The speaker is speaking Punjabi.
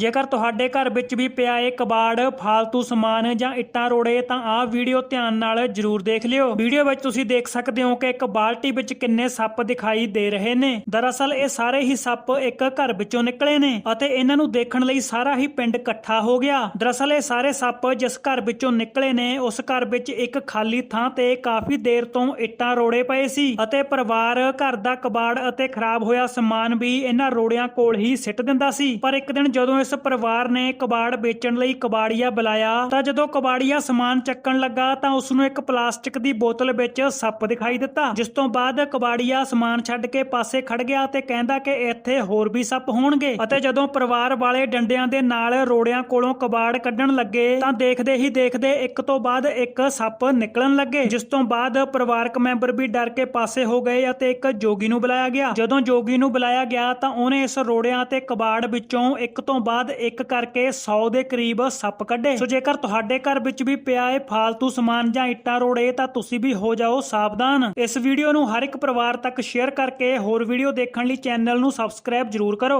ਜੇਕਰ ਤੁਹਾਡੇ ਘਰ ਵਿੱਚ ਵੀ ਪਿਆ ਏ ਕਬਾੜ, ਫਾਲਤੂ ਸਮਾਨ ਜਾਂ ਇੱਟਾਂ ਰੋੜੇ, ਤਾਂ ਆਹ ਵੀਡੀਓ ਧਿਆਨ ਨਾਲ ਜਰੂਰ ਦੇਖ ਲਿਓ। ਵੀਡੀਓ ਵਿੱਚ ਤੁਸੀਂ ਦੇਖ ਸਕਦੇ ਹੋ ਕਿ ਇੱਕ ਬਾਲਟੀ ਵਿੱਚ ਕਿੰਨੇ ਸੱਪ ਦਿਖਾਈ ਦੇ ਰਹੇ ਨੇ। ਦਰਅਸਲ ਇਹ ਸਾਰੇ ਹੀ ਸੱਪ ਇੱਕ ਘਰ ਵਿੱਚੋਂ ਨਿਕਲੇ ਨੇ ਅਤੇ ਇਹਨਾਂ ਨੂੰ ਦੇਖਣ ਲਈ ਸਾਰਾ ਹੀ ਪਿੰਡ ਇਕੱਠਾ ਹੋ ਗਿਆ। ਦਰਅਸਲ ਇਹ ਸਾਰੇ ਸੱਪ ਜਿਸ ਘਰ ਵਿੱਚੋਂ ਨਿਕਲੇ ਨੇ, ਉਸ ਘਰ ਵਿੱਚ ਇੱਕ ਖਾਲੀ ਥਾਂ ਤੇ ਕਾਫੀ ਦੇਰ ਤੋਂ ਇੱਟਾਂ ਰੋੜੇ ਪਏ ਸੀ ਅਤੇ ਪਰਿਵਾਰ, ਘਰ ਦਾ ਕਬਾੜ ਅਤੇ ਖਰਾਬ ਹੋਇਆ ਸਮਾਨ ਵੀ ਇਹਨਾਂ ਰੋੜਿਆਂ ਕੋਲ ਹੀ ਸਿੱਟ ਦਿੰਦਾ ਸੀ। ਪਰ ਇੱਕ ਦਿਨ ਜਦੋਂ ਇਸ ਪਰਿਵਾਰ ਨੇ ਕਬਾੜ ਵੇਚਣ ਲਈ ਕਬਾੜੀਆ ਬੁਲਾਇਆ। ਤਾਂ ਜਦੋਂ ਕਬਾੜੀਆ ਸਮਾਨ ਚੱਕਣ ਲੱਗਾ ਤਾਂ ਉਸ ਨੂੰ ਇੱਕ ਪਲਾਸਟਿਕ ਦੀ ਬੋਤਲ ਵਿੱਚ ਸੱਪ ਦਿਖਾਈ ਦਿੱਤਾ, ਜਿਸ ਤੋਂ ਬਾਅਦ ਕਬਾੜੀਆ ਸਮਾਨ ਛੱਡ ਕੇ ਪਾਸੇ ਖੜ ਗਿਆ ਤੇ ਕਹਿੰਦਾ ਕਿ ਇੱਥੇ ਹੋਰ ਵੀ ਸੱਪ ਹੋਣਗੇ। ਅਤੇ ਜਦੋਂ ਪਰਿਵਾਰ ਵਾਲੇ ਡੰਡਿਆਂ ਦੇ ਨਾਲ ਰੋੜਿਆਂ ਕੋਲੋਂ ਕਬਾੜ ਕੱਢਣ ਲੱਗੇ ਤਾਂ ਦੇਖਦੇ ਹੀ ਦੇਖਦੇ ਇੱਕ ਤੋਂ ਬਾਅਦ ਇੱਕ ਸੱਪ ਨਿਕਲਣ ਲੱਗੇ, ਜਿਸ ਤੋਂ ਬਾਅਦ ਪਰਿਵਾਰਕ ਮੈਂਬਰ ਵੀ ਡਰ ਕੇ ਪਾਸੇ ਹੋ ਗਏ ਅਤੇ ਇੱਕ ਜੋਗੀ ਨੂੰ ਬੁਲਾਇਆ ਗਿਆ। ਜਦੋਂ ਜੋਗੀ ਨੂੰ ਬੁਲਾਇਆ ਗਿਆ ਤਾਂ ਉਹਨੇ ਇਸ ਰੋੜਿਆਂ ਤੇ ਕਬਾੜ ਵਿੱਚੋਂ ਇੱਕ ਤੋਂ ਬਾਅਦ ਬਾਅਦ ਇੱਕ ਕਰਕੇ 100 ਦੇ ਕਰੀਬ ਸੱਪ ਕੱਢੇ। ਸੋ ਜੇਕਰ ਤੁਹਾਡੇ ਘਰ ਵਿੱਚ ਵੀ ਪਿਆ ਹੈ ਫਾਲਤੂ ਸਮਾਨ ਜਾਂ ਇੱਟਾਂ ਰੋੜੇ, ਤਾਂ ਤੁਸੀਂ ਵੀ ਹੋ ਜਾਓ ਸਾਵਧਾਨ। ਇਸ ਵੀਡੀਓ ਨੂੰ ਹਰ ਇੱਕ ਪਰਿਵਾਰ ਤੱਕ ਸ਼ੇਅਰ ਕਰਕੇ ਹੋਰ ਵੀਡੀਓ ਦੇਖਣ ਲਈ ਚੈਨਲ ਨੂੰ ਸਬਸਕ੍ਰਾਈਬ ਜਰੂਰ ਕਰੋ।